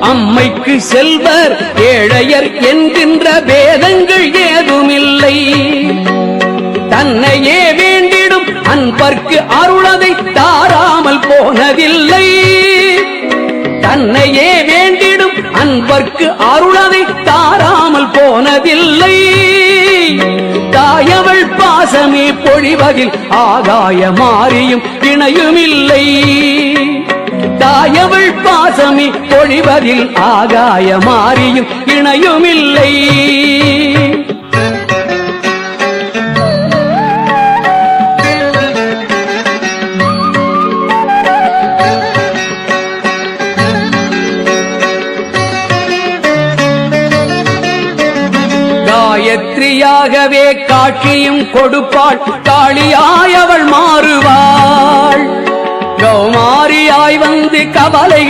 அம்மைக்கு செல்வர் ஏழையர் என்கின்ற பேதங்கள் ஏதுமில்லை. தன்னையே வேண்டிடும் அன்பர்க்கு அருளதை தாராமல் போனதில்லை. தன்னையே வேண்டிடும் அன்பர்க்கு அருளதை தாராமல் போனதில்லை. தாயவள் பாசமே பொழிவதில் ஆகாய மாறியும் இணையுமில்லை. தாயவள் பாசமி பொழிவதில் ஆகாய மாறியும் இணையுமில்லை. காயத்ரியாகவே காட்சியும் கொடுப்பாள் காளியாய் வந்து கவலைகள்